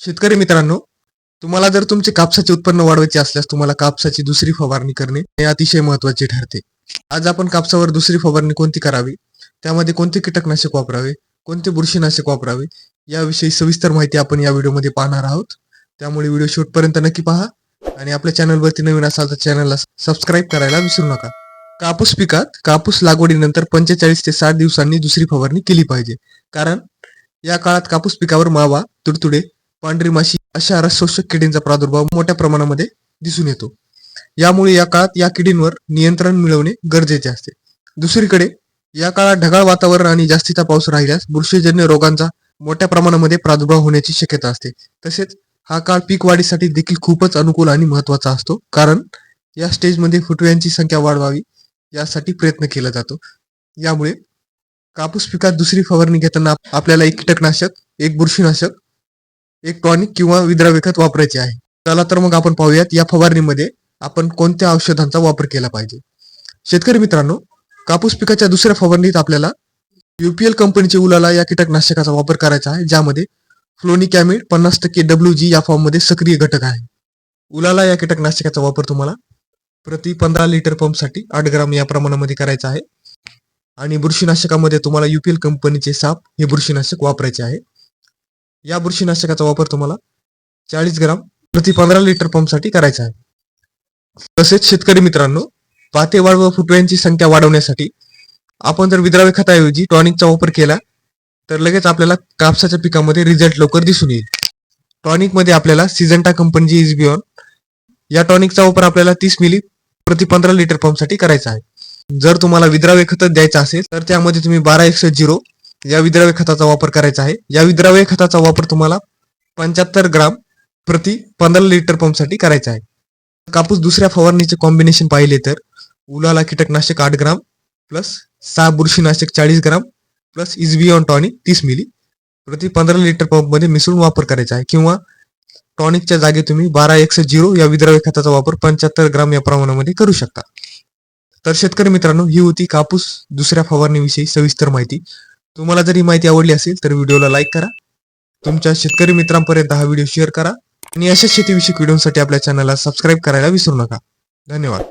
शेतकरी मित्रांनो तुम्हाला जर तुमचे कापसाचे उत्पन्न वाढवायचे असल्यास तुम्हाला कापसाची दुसरी फवारणी करणे हे अतिशय महत्त्वाचे ठरते. आज आपण कापसावर दुसरी फवारणी कोणती करावी? त्यामध्ये कोणते कीटकनाशक वापरावे? कोणते बुरशीनाशक वापरावे? याविषयी सविस्तर माहिती आपण या व्हिडिओमध्ये पाहणार आहोत. त्यामुळे व्हिडिओ शेवटपर्यंत नक्की पहा आणि आपल्या चॅनलवरती नवीन असाल तर चॅनलला सबस्क्राईब करायला विसरू नका. कापूस पिकात कापूस लागवडीनंतर पंचेचाळीस ते साठ दिवसांनी दुसरी फवारणी केली पाहिजे. कारण या काळात कापूस पिकावर मावा तुडतुडे पांढरी माशी अशा रसशोषक किडींचा प्रादुर्भाव मोठ्या प्रमाणामध्ये दिसून येतो. यामुळे या काळात या किडींवर नियंत्रण मिळवणे गरजेचे असते. दुसरीकडे या काळात ढगाळ वातावरण आणि जास्तीचा पाऊस राहिल्यास बुरशीजन्य रोगांचा मोठ्या प्रमाणामध्ये प्रादुर्भाव होण्याची शक्यता असते. तसेच हा काळ पीक वाढीसाठी देखील खूपच अनुकूल आणि महत्त्वाचा असतो. कारण या स्टेजमध्ये फुटव्यांची संख्या वाढवावी यासाठी प्रयत्न केला जातो. यामुळे कापूस पिकात दुसरी फवारणी घेताना आपल्याला एक कीटकनाशक एक बुरशीनाशक एक टॉनिक किंवा विद्राव्य खत वापरायचे आहे. चला तर मग आपण पाहूयात या फवारणीमध्ये आपण कोणत्या औषधांचा वापर केला पाहिजे. शेतकरी मित्रांनो कापूस पिकाच्या दुसऱ्या फवारणीत आपल्याला युपीएल कंपनीचे उलाला या कीटकनाशकाचा वापर करायचा आहे ज्यामध्ये फ्लोनिकॅमिड पन्नास टक्के डब्ल्यू जी या फॉर्ममध्ये सक्रिय घटक आहे. उलाला या कीटकनाशकाचा वापर तुम्हाला प्रति पंधरा लिटर पंपसाठी आठ ग्राम या प्रमाणामध्ये करायचा आहे. आणि बुरशीनाशकामध्ये तुम्हाला युपीएल कंपनीचे साप हे बुरशीनाशक वापरायचे आहे. या बुरशीनाशकाचा वापर तुम्हाला चाळीस ग्राम प्रति पंधरा लिटर पंपसाठी करायचा आहे. तसेच शेतकरी मित्रांनो पाते वाढ व फुटव्यांची संख्या वाढवण्यासाठी आपण जर विद्राव्य खताऐवजी टॉनिकचा वापर केला तर लगेच आपल्याला कापसाच्या पिकामध्ये रिझल्ट लवकर दिसून येईल. टॉनिकमध्ये आपल्याला सिजंटा कंपनीची बियॉन या टॉनिकचा वापर आपल्याला तीस मिली प्रति पंधरा लिटर पंपसाठी करायचा आहे. जर तुम्हाला विद्राव्य खत द्यायचं असेल तर त्यामध्ये तुम्ही बारा एकशे झिरो या विद्राव्य खताचा वापर करायचा आहे. या विद्राव्य खताचा वापर तुम्हाला पंच्याहत्तर ग्राम प्रति पंधरा लिटर पंपसाठी करायचा आहे. कापूस दुसऱ्या फवारणीचे कॉम्बिनेशन पाहिले तर उलाला कीटकनाशक आठ ग्राम प्लस सहा बुरशीनाशक चाळीस ग्राम प्लस इजबियॉन टॉनिक तीस मिली प्रति पंधरा लिटर पंपमध्ये मिसळून वापर करायचा आहे. किंवा टॉनिकच्या जागी तुम्ही बारा एकशे झिरो या विद्राव्य खताचा वापर पंच्याहत्तर ग्राम या प्रमाणामध्ये करू शकता. तर शेतकरी मित्रांनो ही होती कापूस दुसऱ्या फवारणीविषयी सविस्तर माहिती. तुम्हाला जर ही माहिती आवडली असेल तर व्हिडिओला लाईक करा. तुमच्या शेतकरी मित्रांपर्यंत हा व्हिडिओ शेअर करा. आणि अशाच शेतीविषयक व्हिडिओसाठी आपल्या चॅनलला सबस्क्राईब करायला विसरू नका. धन्यवाद.